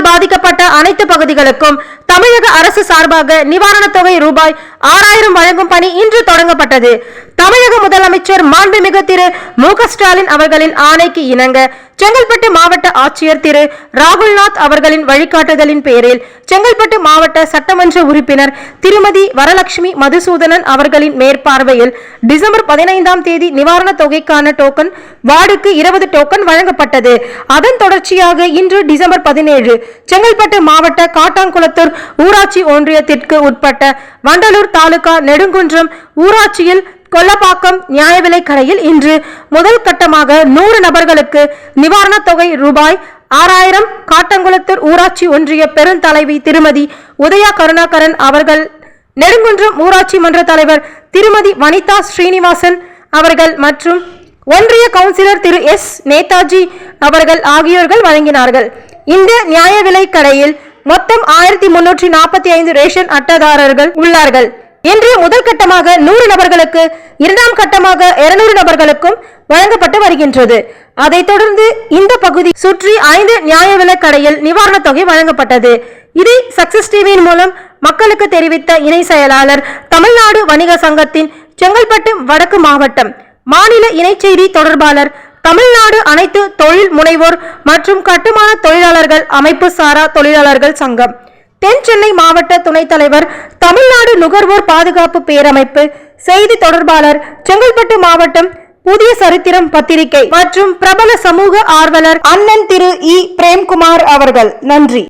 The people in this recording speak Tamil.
பாதிக்கப்பட்ட அனைத்து பகுதிகளுக்கும் தமிழக அரசு சார்பாக நிவாரணத் தொகை ரூபாய் ஆறாயிரம் வழங்கும் பணி இன்று தொடங்கப்பட்டது. தமிழக முதலமைச்சர் மாண்புமிகு திரு மு ஸ்டாலின் அவர்களின் ஆணைக்கு இணங்க செங்கல்பட்டு மாவட்ட ஆட்சியர் திரு ராகுல்நாத் அவர்களின் வழிகாட்டுதலின் பேரில் செங்கல்பட்டு மாவட்ட சட்டமன்ற உறுப்பினர் திருமதி வரலட்சுமி மதுசூதனன் அவர்களின் மேற்பார்வையில் டிசம்பர் பதினைந்தாம் தேதி நிவாரணத் தொகைக்கான டோக்கன் வார்டுக்கு இருபது டோக்கன் வழங்கப்பட்டது. அதன் தொடர்ச்சியாக இன்று டிசம்பர் பதினேழு செங்கல்பட்டு மாவட்ட காட்டாங்குளத்தூர் ஊராட்சி ஒன்றியத்திற்கு உட்பட்ட வண்டலூர் தாலுகா நெடுங்குன்றம் ஊராட்சியில் கொல்லப்பாக்கம் நியாய விலைக்கடையில் இன்று முதல் கட்டமாக நூறு நபர்களுக்கு நிவாரணத் தொகை ரூபாய் ஆறாயிரம் காட்டங்குளத்தூர் ஊராட்சி ஒன்றிய பெருந்தலைவி திருமதி உதயா கருணாகரன் அவர்கள் நெடுங்குன்றம் ஊராட்சி மன்ற தலைவர் திருமதி வனிதா ஸ்ரீனிவாசன் அவர்கள் மற்றும் ஒன்றிய கவுன்சிலர் திரு எஸ். நேதாஜி அவர்கள் ஆகியோர்கள் வழங்கினார்கள். இந்த நியாய விலைக் கடையில் மொத்தம் ஆயிரத்தி முன்னூற்றி நாற்பத்தி ஐந்து ரேஷன் அட்டைதாரர்கள் உள்ளார்கள். இன்று முதல் கட்டமாக நூறு நபர்களுக்கு இரண்டாம் கட்டமாக இருநூறு நபர்களுக்கும் வழங்கப்பட்டு வருகின்றது. அதைத் தொடர்ந்து இந்த பகுதி சுற்றி ஐந்து நியாய விலைக் கடையில் நிவாரணத் தொகை வழங்கப்பட்டது. இதை சக்சஸ் டிவியின் மூலம் மக்களுக்கு தெரிவித்த இணை செயலாளர் தமிழ்நாடு வணிக சங்கத்தின் செங்கல்பட்டு வடக்கு மாவட்டம் மாநில இணைச் செய்தி தொடர்பாளர் தமிழ்நாடு அனைத்து தொழில் முனைவோர் மற்றும் கட்டுமான தொழிலாளர்கள் அமைப்பு சாரா தொழிலாளர்கள் சங்கம். தென் சென்னை மாவட்ட துணைத் தலைவர் தமிழ்நாடு நுகர்வோர் பாதுகாப்பு பேரமைப்பு செய்தி தொடர்பாளர் செங்கல்பட்டு மாவட்டம் புதிய சரித்திரம் பத்திரிகை மற்றும் பிரபல சமூக ஆர்வலர் அண்ணன் திரு இ. பிரேம்குமார் அவர்கள். நன்றி.